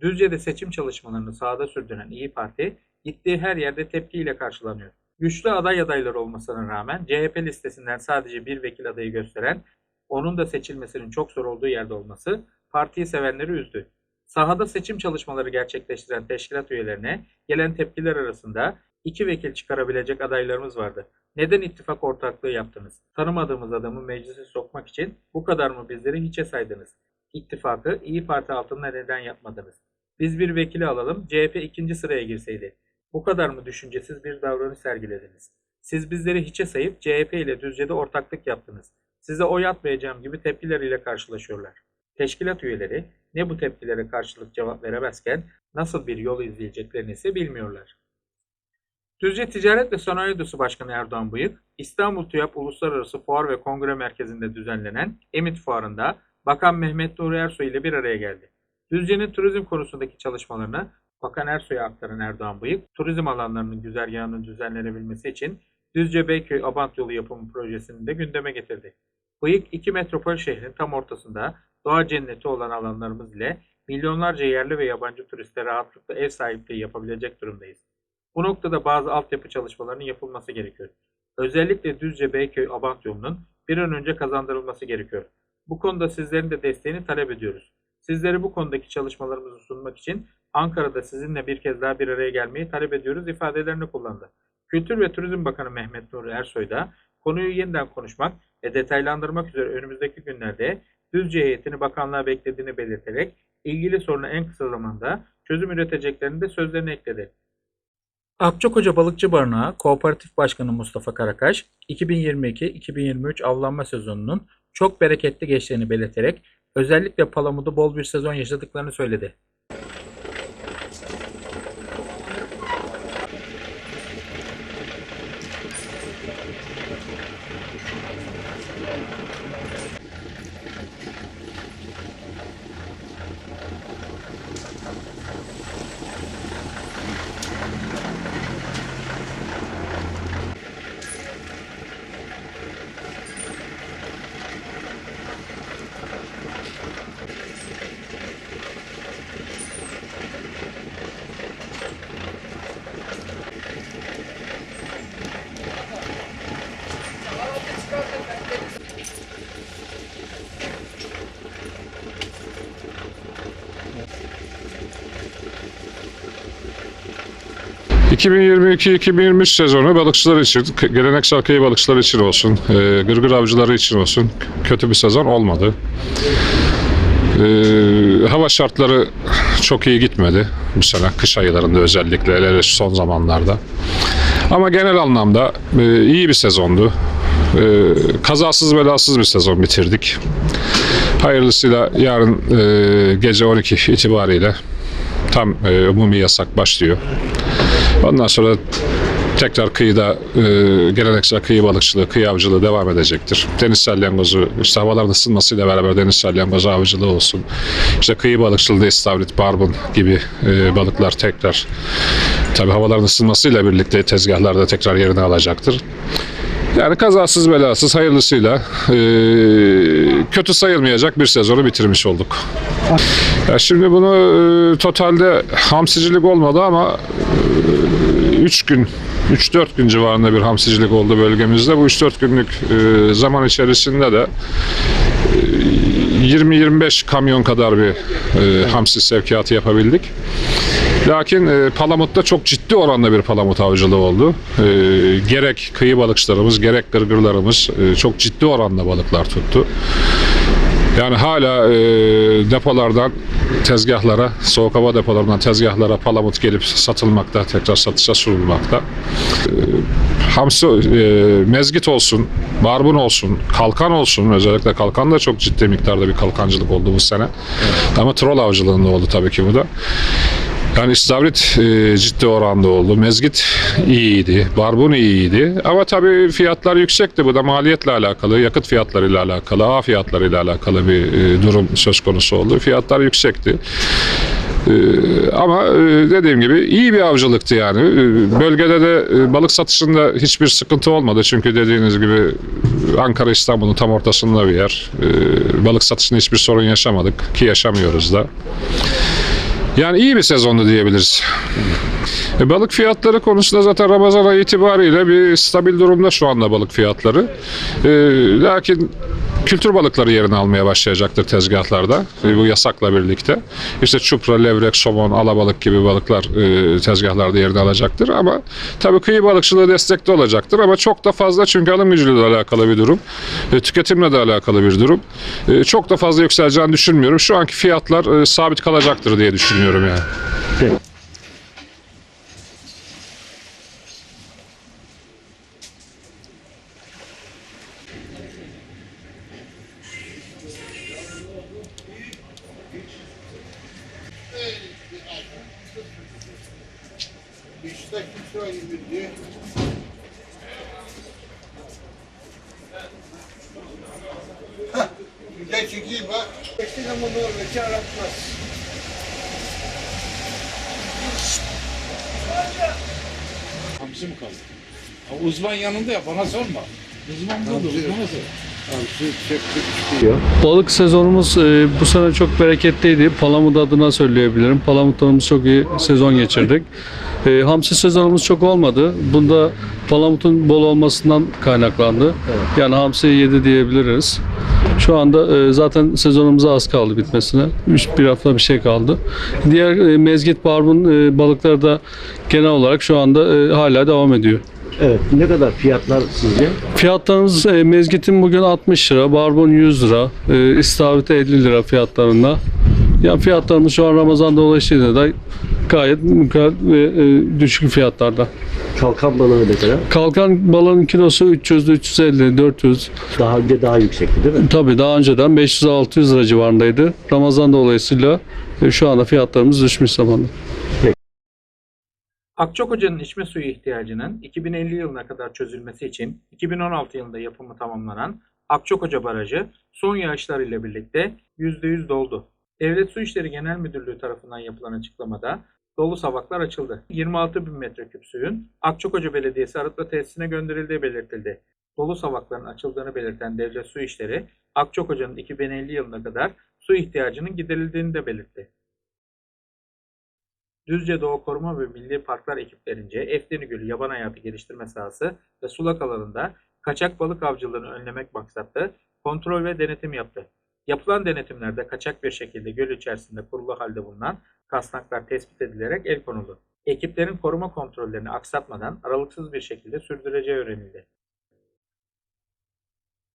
Düzce'de seçim çalışmalarını sahada sürdüren İyi Parti, gittiği her yerde tepkiyle karşılanıyor. Güçlü aday adayları olmasına rağmen CHP listesinden sadece bir vekil adayı gösteren, onun da seçilmesinin çok zor olduğu yerde olması partiyi sevenleri üzdü. Sahada seçim çalışmaları gerçekleştiren teşkilat üyelerine gelen tepkiler arasında iki vekil çıkarabilecek adaylarımız vardı. Neden ittifak ortaklığı yaptınız? Tanımadığımız adamı meclise sokmak için bu kadar mı bizleri hiçe saydınız? İttifakı İyi Parti altında neden yapmadınız? Biz bir vekili alalım, CHP ikinci sıraya girseydi. Bu kadar mı düşüncesiz bir davranış sergilediniz? Siz bizleri hiçe sayıp CHP ile Düzce'de ortaklık yaptınız. Size oy atmayacağım gibi tepkileriyle karşılaşıyorlar. Teşkilat üyeleri ne bu tepkilere karşılık cevap veremezken nasıl bir yol izleyeceklerini ise bilmiyorlar. Düzce Ticaret ve Sanayi Odası Başkanı Erdoğan Bıyık, İstanbul TÜYAP Uluslararası Fuar ve Kongre Merkezi'nde düzenlenen EMİT Fuarı'nda Bakan Mehmet Nuri Ersoy ile bir araya geldi. Düzce'nin turizm konusundaki çalışmalarını Bakan Ersoy'a aktaran Erdoğan Bıyık, turizm alanlarının güzergahının düzenlenebilmesi için Düzce Beyköy Abant Yolu yapımı projesini de gündeme getirdi. Bıyık iki metropol şehrin tam ortasında doğa cenneti olan alanlarımız ile milyonlarca yerli ve yabancı turiste rahatlıkla ev sahipliği yapabilecek durumdayız. Bu noktada bazı altyapı çalışmalarının yapılması gerekiyor. Özellikle Düzce Beyköy Abant yolunun bir an önce kazandırılması gerekiyor. Bu konuda sizlerin de desteğini talep ediyoruz. Sizlere bu konudaki çalışmalarımızı sunmak için Ankara'da sizinle bir kez daha bir araya gelmeyi talep ediyoruz ifadelerini kullandı. Kültür ve Turizm Bakanı Mehmet Nuri Ersoy da konuyu yeniden konuşmak ve detaylandırmak üzere önümüzdeki günlerde Düzce heyetini bakanlığa beklediğini belirterek ilgili soruna en kısa zamanda çözüm üreteceklerini de sözlerine ekledi. Akçakoca Balıkçı Barınağı Kooperatif Başkanı Mustafa Karakaş, 2022-2023 avlanma sezonunun çok bereketli geçtiğini belirterek özellikle Palamut'u bol bir sezon yaşadıklarını söyledi. 2022-2023 sezonu balıkçılar için, geleneksel kıyı balıkçıları için olsun, e, gırgır avcıları için olsun kötü bir sezon olmadı. E, hava şartları çok iyi gitmedi bu sene, kış aylarında özellikle, hele son zamanlarda. Ama genel anlamda e, iyi bir sezondu. E, kazasız belasız bir sezon bitirdik. Hayırlısıyla yarın e, gece 12 itibariyle tam e, umumi yasak başlıyor. Ondan sonra tekrar kıyıda e, geleneksel kıyı balıkçılığı, kıyı avcılığı devam edecektir. Deniz salyangozu, işte havaların ısınmasıyla beraber deniz salyangozu avcılığı olsun. İşte kıyı balıkçılığı, istavrit, barbun gibi e, balıklar tekrar tabi havaların ısınmasıyla birlikte tezgahlarda tekrar yerini alacaktır. Yani kazasız belasız hayırlısıyla e, kötü sayılmayacak bir sezonu bitirmiş olduk. Ya şimdi bunu e, totalde hamsicilik olmadı ama 3 gün 3-4 gün civarında bir hamsicilik oldu bölgemizde. Bu 3-4 günlük e, zaman içerisinde de e, 20-25 kamyon kadar bir e, hamsi sevkiyatı yapabildik. Lakin e, Palamut'ta çok ciddi oranda bir palamut avcılığı oldu. E, gerek kıyı balıkçılarımız gerek gırgırlarımız e, çok ciddi oranda balıklar tuttu. Yani hala e, depolardan tezgahlara, soğuk hava depolarından tezgahlara palamut gelip satılmakta, tekrar satışa sunulmakta. E, hamsi, e, mezgit olsun, barbun olsun, kalkan olsun, özellikle kalkan da çok ciddi miktarda bir kalkancılık oldu bu sene. Ama troll avcılığında oldu tabii ki bu da. Yani istavrit e, ciddi oranda oldu. Mezgit iyiydi. Barbun iyiydi. Ama tabii fiyatlar yüksekti. Bu da maliyetle alakalı, yakıt fiyatlarıyla alakalı, ağ fiyatlarıyla alakalı bir e, durum söz konusu oldu. Fiyatlar yüksekti. E, ama e, dediğim gibi iyi bir avcılıktı yani. E, Bölgede de balık satışında hiçbir sıkıntı olmadı. Çünkü dediğiniz gibi Ankara İstanbul'un tam ortasında bir yer. Balık satışında hiçbir sorun yaşamadık ki yaşamıyoruz da. Yani iyi bir sezondu diyebiliriz. E, balık fiyatları konusunda zaten Ramazan ayı itibariyle bir stabil durumda şu anda balık fiyatları. E, lakin kültür balıkları yerini almaya başlayacaktır tezgahlarda e, bu yasakla birlikte. İşte çupra, levrek, somon, alabalık gibi balıklar e, tezgahlarda yerini alacaktır ama tabii kıyı balıkçılığı destekli olacaktır ama çok da fazla çünkü alım gücüyle de alakalı bir durum. E, tüketimle de alakalı bir durum. E, çok da fazla yükseleceğini düşünmüyorum. Şu anki fiyatlar e, sabit kalacaktır diye düşünüyorum yani. İşte kimse gidiyor. Hah, bir de çekeyim bak. Geçti ama ne olur ki aratmaz. Hamsi mi kaldı? Ya uzman yanında ya bana sorma. Uzman burada uzmana sor. Balık sezonumuz e, bu sene çok bereketliydi. Palamut adına söyleyebilirim. Palamutlarımız çok iyi sezon geçirdik. E, hamsi sezonumuz çok olmadı. Bunda palamutun bol olmasından kaynaklandı. Yani hamsi yedi diyebiliriz. Şu anda e, zaten sezonumuza az kaldı bitmesine. Üç, bir hafta bir şey kaldı. Diğer e, mezgit, barbun e, balıkları da genel olarak şu anda e, hala devam ediyor. Evet. Ne kadar fiyatlar sizce? Fiyatlarımız e, mezgitin bugün 60 lira, barbun 100 lira, e, istavrit 50 lira fiyatlarında. Ya fiyatlarımız şu an Ramazan dolayısıyla da gayet mükemmel ve e, düşük fiyatlarda. Kalkan balığı ne kadar? Kalkan balığın kilosu 300, 350, 400. Daha önce daha yüksekti değil mi? Tabii daha önceden 500-600 lira civarındaydı. Ramazan dolayısıyla e, şu anda fiyatlarımız düşmüş zamanda. Akçakoca'nın içme suyu ihtiyacının 2050 yılına kadar çözülmesi için 2016 yılında yapımı tamamlanan Akçakoca Barajı son yağışlar ile birlikte %100 doldu. Devlet Su İşleri Genel Müdürlüğü tarafından yapılan açıklamada dolu savaklar açıldı. 26 bin metreküp suyun Akçakoca Belediyesi arıtma tesisine gönderildiği belirtildi. Dolu savakların açıldığını belirten Devlet Su İşleri, Akçakoca'nın 2050 yılına kadar su ihtiyacının giderildiğini de belirtti. Düzce Doğa Koruma ve Milli Parklar ekiplerince Efdeni Gölü yaban hayatı geliştirme sahası ve sulak alanında kaçak balık avcılığını önlemek maksatlı kontrol ve denetim yaptı. Yapılan denetimlerde kaçak bir şekilde göl içerisinde kurulu halde bulunan kasnaklar tespit edilerek el konuldu. Ekiplerin koruma kontrollerini aksatmadan aralıksız bir şekilde sürdüreceği öğrenildi.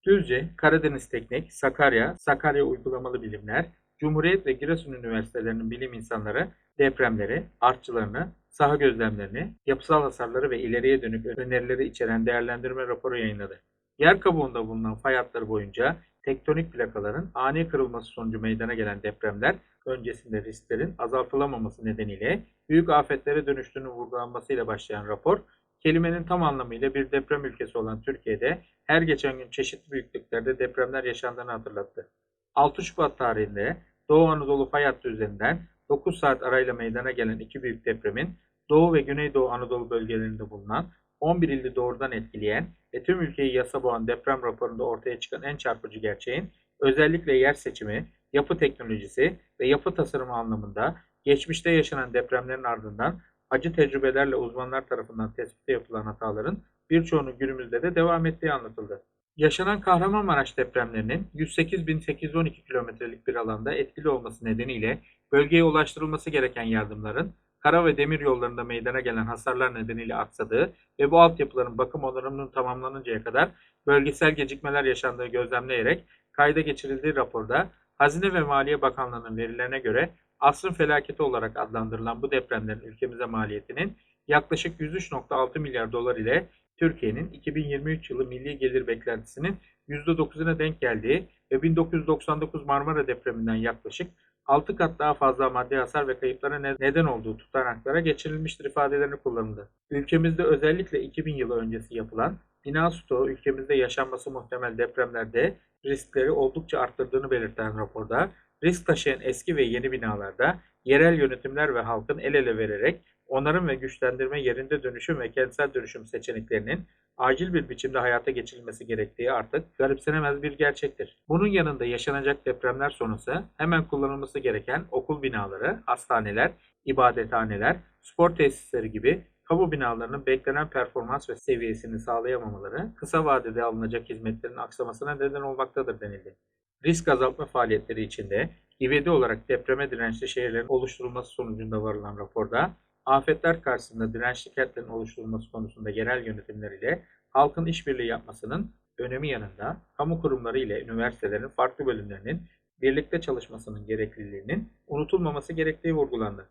Düzce, Karadeniz Teknik, Sakarya, Sakarya Uygulamalı Bilimler, Cumhuriyet ve Giresun Üniversitelerinin bilim insanları depremleri, artçılarını, saha gözlemlerini, yapısal hasarları ve ileriye dönük önerileri içeren değerlendirme raporu yayınladı. Yer kabuğunda bulunan fay hatları boyunca tektonik plakaların ani kırılması sonucu meydana gelen depremler öncesinde risklerin azaltılamaması nedeniyle büyük afetlere dönüştüğünü vurgulanmasıyla başlayan rapor, kelimenin tam anlamıyla bir deprem ülkesi olan Türkiye'de her geçen gün çeşitli büyüklüklerde depremler yaşandığını hatırlattı. 6 Şubat tarihinde Doğu Anadolu fay hattı üzerinden 9 saat arayla meydana gelen iki büyük depremin Doğu ve Güneydoğu Anadolu bölgelerinde bulunan 11 ilde doğrudan etkileyen ve tüm ülkeyi yasa boğan deprem raporunda ortaya çıkan en çarpıcı gerçeğin özellikle yer seçimi, yapı teknolojisi ve yapı tasarımı anlamında geçmişte yaşanan depremlerin ardından acı tecrübelerle uzmanlar tarafından tespite yapılan hataların birçoğunun günümüzde de devam ettiği anlatıldı. Yaşanan Kahramanmaraş depremlerinin 108.812 kilometrelik bir alanda etkili olması nedeniyle bölgeye ulaştırılması gereken yardımların kara ve demir yollarında meydana gelen hasarlar nedeniyle aksadığı ve bu altyapıların bakım onarımının tamamlanıncaya kadar bölgesel gecikmeler yaşandığı gözlemleyerek kayda geçirildiği raporda Hazine ve Maliye Bakanlığı'nın verilerine göre asrın felaketi olarak adlandırılan bu depremlerin ülkemize maliyetinin yaklaşık 103.6 milyar dolar ile Türkiye'nin 2023 yılı milli gelir beklentisinin %9'una denk geldiği ve 1999 Marmara depreminden yaklaşık 6 kat daha fazla maddi hasar ve kayıplara ne- neden olduğu tutanaklara geçirilmiştir ifadelerini kullanıldı. Ülkemizde özellikle 2000 yılı öncesi yapılan bina stoğu ülkemizde yaşanması muhtemel depremlerde riskleri oldukça arttırdığını belirten raporda, risk taşıyan eski ve yeni binalarda yerel yönetimler ve halkın el ele vererek onarım ve güçlendirme yerinde dönüşüm ve kentsel dönüşüm seçeneklerinin acil bir biçimde hayata geçirilmesi gerektiği artık garipsenemez bir gerçektir. Bunun yanında yaşanacak depremler sonrası hemen kullanılması gereken okul binaları, hastaneler, ibadethaneler, spor tesisleri gibi kamu binalarının beklenen performans ve seviyesini sağlayamamaları kısa vadede alınacak hizmetlerin aksamasına neden olmaktadır denildi. Risk azaltma faaliyetleri içinde ivedi olarak depreme dirençli şehirlerin oluşturulması sonucunda varılan raporda afetler karşısında dirençli kentlerin oluşturulması konusunda yerel yönetimler ile halkın işbirliği yapmasının önemi yanında kamu kurumları ile üniversitelerin farklı bölümlerinin birlikte çalışmasının gerekliliğinin unutulmaması gerektiği vurgulandı.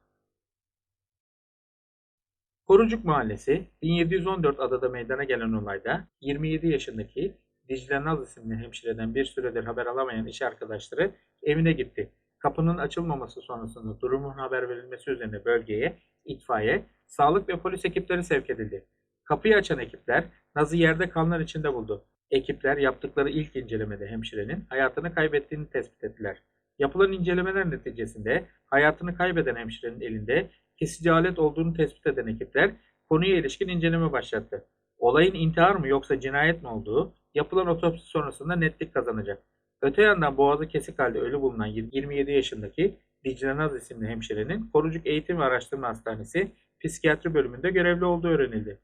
Korucuk Mahallesi 1714 adada meydana gelen olayda 27 yaşındaki Dicle Naz isimli hemşireden bir süredir haber alamayan iş arkadaşları evine gitti. Kapının açılmaması sonrasında durumun haber verilmesi üzerine bölgeye itfaiye, sağlık ve polis ekipleri sevk edildi. Kapıyı açan ekipler Naz'ı yerde kanlar içinde buldu. Ekipler yaptıkları ilk incelemede hemşirenin hayatını kaybettiğini tespit ettiler. Yapılan incelemeler neticesinde hayatını kaybeden hemşirenin elinde kesici alet olduğunu tespit eden ekipler konuya ilişkin inceleme başlattı. Olayın intihar mı yoksa cinayet mi olduğu yapılan otopsi sonrasında netlik kazanacak. Öte yandan boğazı kesik halde ölü bulunan 27 yaşındaki Dicle Naz isimli hemşirenin Korucuk Eğitim ve Araştırma Hastanesi psikiyatri bölümünde görevli olduğu öğrenildi.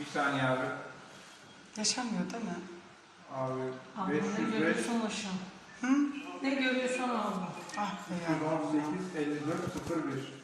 Bir saniye abi. Yaşamıyor değil mi? Abi Abi ne 505 görüyorsun aşağı? Hı? Ne görüyorsan abi. Ah be ya. 18 54 01.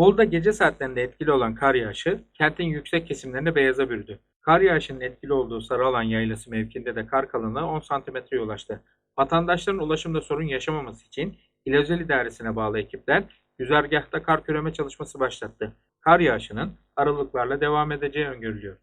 Bolu'da gece saatlerinde etkili olan kar yağışı kentin yüksek kesimlerinde beyaza bürüdü. Kar yağışının etkili olduğu Sarıalan Yaylası mevkinde de kar kalınlığı 10 santimetreye ulaştı. Vatandaşların ulaşımda sorun yaşamaması için İl Özel İdaresi'ne bağlı ekipler güzergahta kar küreme çalışması başlattı. Kar yağışının aralıklarla devam edeceği öngörülüyor.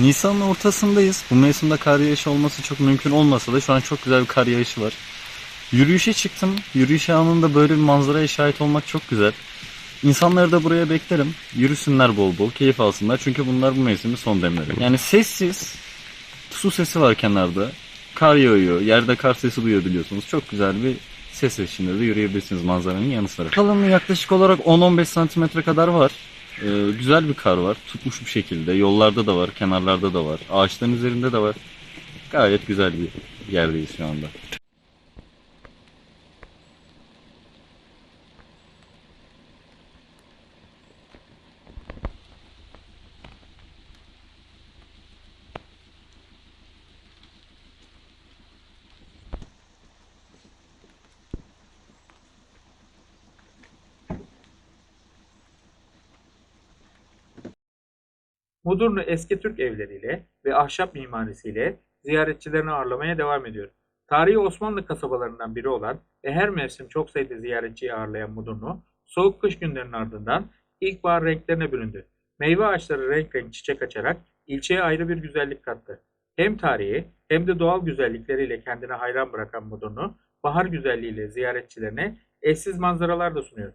Nisan'ın ortasındayız. Bu mevsimde kar yağışı olması çok mümkün olmasa da şu an çok güzel bir kar yağışı var. Yürüyüşe çıktım. Yürüyüş anında böyle bir manzaraya şahit olmak çok güzel. İnsanları da buraya beklerim. Yürüsünler bol bol, keyif alsınlar. Çünkü bunlar bu mevsimin son demleri. Yani sessiz, su sesi var kenarda. Kar yağıyor, yerde kar sesi duyabiliyorsunuz. Çok güzel bir ses eşliğinde de yürüyebilirsiniz manzaranın yanı sıra. Kalınlığı yaklaşık olarak 10-15 santimetre kadar var. Ee, güzel bir kar var. Tutmuş bir şekilde. Yollarda da var, kenarlarda da var. Ağaçların üzerinde de var. Gayet güzel bir yerdeyiz şu anda. Mudurnu eski Türk evleriyle ve ahşap mimarisiyle ziyaretçilerini ağırlamaya devam ediyor. Tarihi Osmanlı kasabalarından biri olan ve her mevsim çok sayıda ziyaretçiyi ağırlayan Mudurnu, soğuk kış günlerinin ardından ilkbahar renklerine büründü. Meyve ağaçları renk renk çiçek açarak ilçeye ayrı bir güzellik kattı. Hem tarihi hem de doğal güzellikleriyle kendine hayran bırakan Mudurnu, bahar güzelliğiyle ziyaretçilerine eşsiz manzaralar da sunuyor.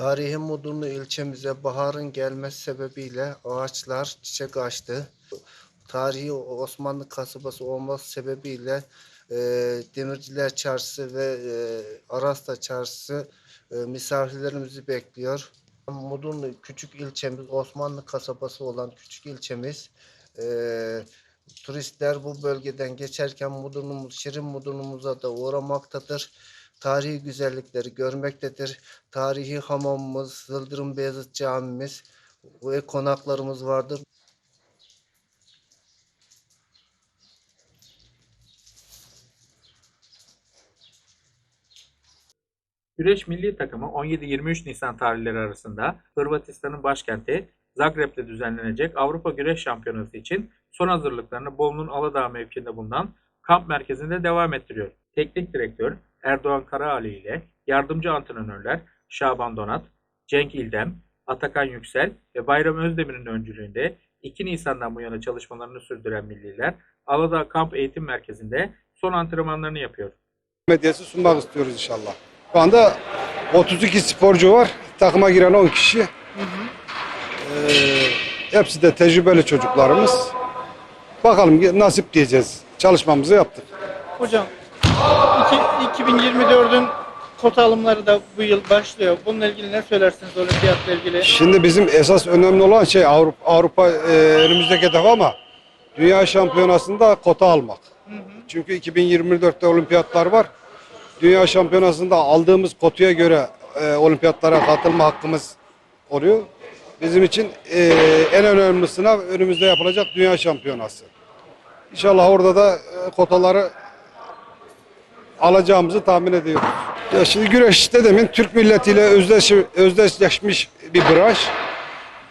Tarihi Mudurnu ilçemize baharın gelmesi sebebiyle ağaçlar çiçek açtı. Tarihi Osmanlı kasabası olması sebebiyle e, Demirciler Çarşısı ve e, Arasta Çarşısı e, misafirlerimizi bekliyor. Mudurnu küçük ilçemiz, Osmanlı kasabası olan küçük ilçemiz. E, turistler bu bölgeden geçerken Mudurnumuz, Şirin Mudurnumuza da uğramaktadır. Tarihi güzellikleri görmektedir. Tarihi hamamımız, Yıldırım Beyazıt Camimiz ve konaklarımız vardır. Güreş milli takımı 17-23 Nisan tarihleri arasında Hırvatistan'ın başkenti Zagreb'de düzenlenecek Avrupa Güreş Şampiyonası için son hazırlıklarını Bolu'nun Aladağ mevkiinde bulunan kamp merkezinde devam ettiriyor. Teknik direktör Erdoğan Karaali ile yardımcı antrenörler Şaban Donat, Cenk İldem, Atakan Yüksel ve Bayram Özdemir'in öncülüğünde 2 Nisan'dan bu yana çalışmalarını sürdüren milliler Aladağ Kamp Eğitim Merkezi'nde son antrenmanlarını yapıyor. medyası sunmak istiyoruz inşallah. Şu anda 32 sporcu var. Takıma giren 10 kişi. Ee, hepsi de tecrübeli çocuklarımız. Bakalım nasip diyeceğiz. Çalışmamızı yaptık. Hocam iki- 2024'ün kota alımları da bu yıl başlıyor. Bununla ilgili ne söylersiniz olimpiyatla ilgili? Şimdi bizim esas önemli olan şey Avrupa, Avrupa e, önümüzdeki hedef ama Dünya Şampiyonası'nda kota almak. Çünkü 2024'te olimpiyatlar var. Dünya Şampiyonası'nda aldığımız kotuya göre e, olimpiyatlara katılma hakkımız oluyor. Bizim için e, en önemli sınav önümüzde yapılacak Dünya Şampiyonası. İnşallah orada da e, kotaları alacağımızı tahmin ediyoruz. Ya şimdi güreş dedemin Türk milletiyle özdeş, özdeşleşmiş bir branş.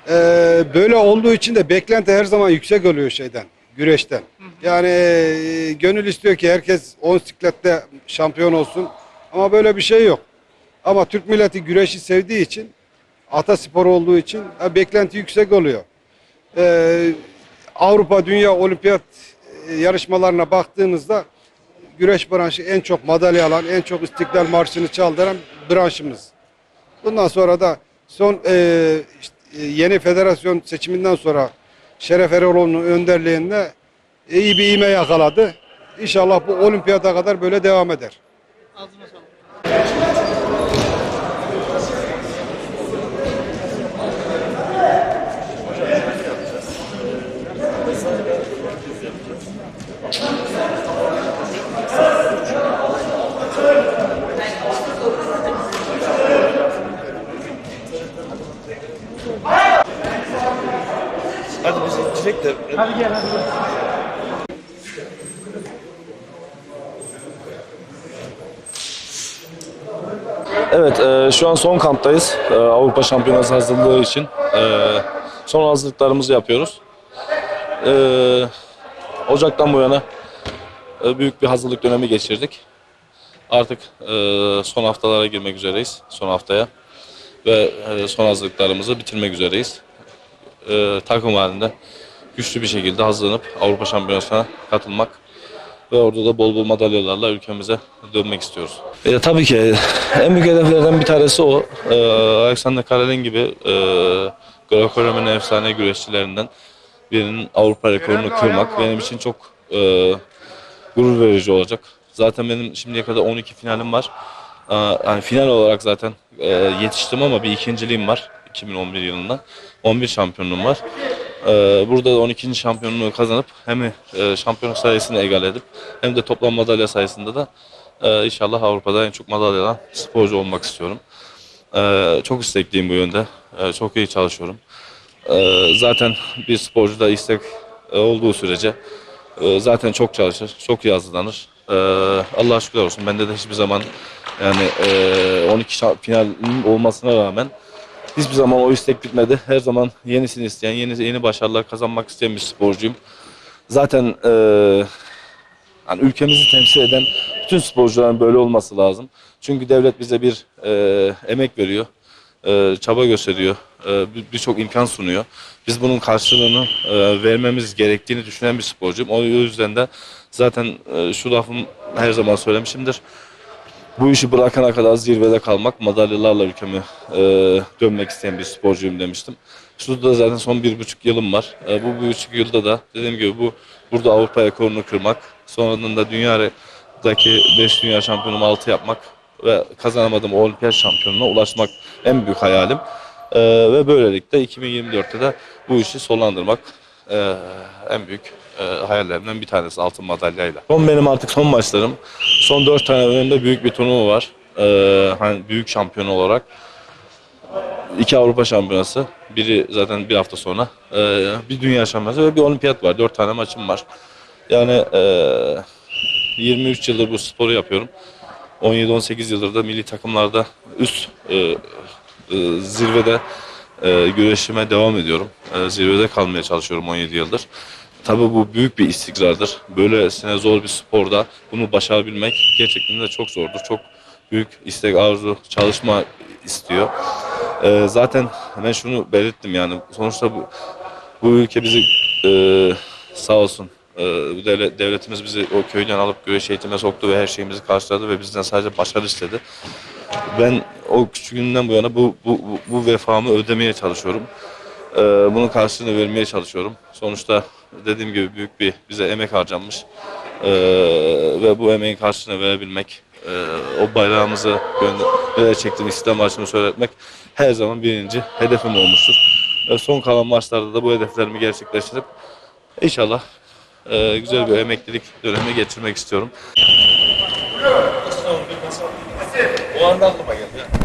Ee, böyle olduğu için de beklenti her zaman yüksek oluyor şeyden, güreşten. Yani e, gönül istiyor ki herkes 10 siklette şampiyon olsun. Ama böyle bir şey yok. Ama Türk milleti güreşi sevdiği için, ataspor olduğu için ha, beklenti yüksek oluyor. Ee, Avrupa Dünya Olimpiyat e, yarışmalarına baktığınızda güreş branşı en çok madalya alan, en çok istiklal marşını çaldıran branşımız. Bundan sonra da son e, işte, e, yeni federasyon seçiminden sonra Şeref Eroloğlu'nun önderliğinde iyi bir ivme yakaladı. İnşallah bu olimpiyata kadar böyle devam eder. Ağzına Hadi gel hadi. gel. Evet, e, şu an son kamptayız. E, Avrupa Şampiyonası hazırlığı için. E, son hazırlıklarımızı yapıyoruz. E, Ocak'tan bu yana e, büyük bir hazırlık dönemi geçirdik. Artık e, son haftalara girmek üzereyiz, son haftaya. Ve e, son hazırlıklarımızı bitirmek üzereyiz. E, takım halinde güçlü bir şekilde hazırlanıp Avrupa Şampiyonası'na katılmak ve orada da bol bol madalyalarla ülkemize dönmek istiyoruz. E, tabii ki en büyük hedeflerden bir tanesi o. E, Alexander Karelin gibi e, Greco-Roman efsane güreşçilerinden birinin Avrupa rekorunu kırmak benim için çok e, gurur verici olacak. Zaten benim şimdiye kadar 12 finalim var. E, yani final olarak zaten e, yetiştim ama bir ikinciliğim var 2011 yılından. 11 şampiyonluğum var. Ee, burada da 12. şampiyonluğu kazanıp hem e, şampiyonluk sayısını egal edip hem de toplam madalya sayısında da e, inşallah Avrupa'da en çok madalya alan sporcu olmak istiyorum. Ee, çok istekliyim bu yönde. Çok iyi çalışıyorum. Zaten bir sporcuda istek e, olduğu sürece e, zaten çok çalışır, çok iyi hazırlanır. Allah'a şükürler olsun. Bende de hiçbir zaman yani e, 12 şa- finalim olmasına rağmen Hiçbir zaman o istek bitmedi. Her zaman yenisini isteyen, yeni yeni başarılar kazanmak isteyen bir sporcuyum. Zaten e, yani ülkemizi temsil eden bütün sporcuların böyle olması lazım. Çünkü devlet bize bir e, emek veriyor, e, çaba gösteriyor, e, bir- birçok imkan sunuyor. Biz bunun karşılığını e, vermemiz gerektiğini düşünen bir sporcuyum. O yüzden de zaten e, şu lafım her zaman söylemişimdir bu işi bırakana kadar zirvede kalmak, madalyalarla ülkemi e, dönmek isteyen bir sporcuyum demiştim. Şurada da zaten son bir buçuk yılım var. E, bu bir buçuk yılda da dediğim gibi bu burada Avrupa rekorunu kırmak, sonradan da dünyadaki 5 dünya şampiyonumu 6 yapmak ve kazanamadığım olimpiyat şampiyonuna ulaşmak en büyük hayalim. E, ve böylelikle 2024'te de bu işi sonlandırmak e, en büyük e, hayallerimden bir tanesi altın madalyayla. Son benim artık son maçlarım. Son dört tane önümde büyük bir turnuva var. E, hani büyük şampiyon olarak. İki Avrupa şampiyonası. Biri zaten bir hafta sonra. E, bir dünya şampiyonası ve bir olimpiyat var. Dört tane maçım var. Yani e, 23 yıldır bu sporu yapıyorum. 17-18 yıldır da milli takımlarda üst e, e, zirvede e, güreşime devam ediyorum. E, zirvede kalmaya çalışıyorum 17 yıldır. Tabii bu büyük bir istikrardır. Böylesine zor bir sporda bunu başarabilmek gerçekten de çok zordur. Çok büyük istek, arzu, çalışma istiyor. E, zaten ben şunu belirttim yani sonuçta bu, bu ülke bizi e, sağ olsun e, bu devlet, devletimiz bizi o köyden alıp güreş eğitime soktu ve her şeyimizi karşıladı ve bizden sadece başarı istedi. Ben o küçük günden bu yana bu, bu, bu, bu vefamı ödemeye çalışıyorum. Ee, bunun karşılığını vermeye çalışıyorum. Sonuçta dediğim gibi büyük bir bize emek harcanmış. Ee, ve bu emeğin karşılığını verebilmek, e, o bayrağımızı gönder çektiğim İstiklal Marşı'nı söyletmek her zaman birinci hedefim olmuştur. Ve son kalan maçlarda da bu hedeflerimi gerçekleştirip inşallah e, güzel bir emeklilik dönemi geçirmek istiyorum. O anda aklıma geldi.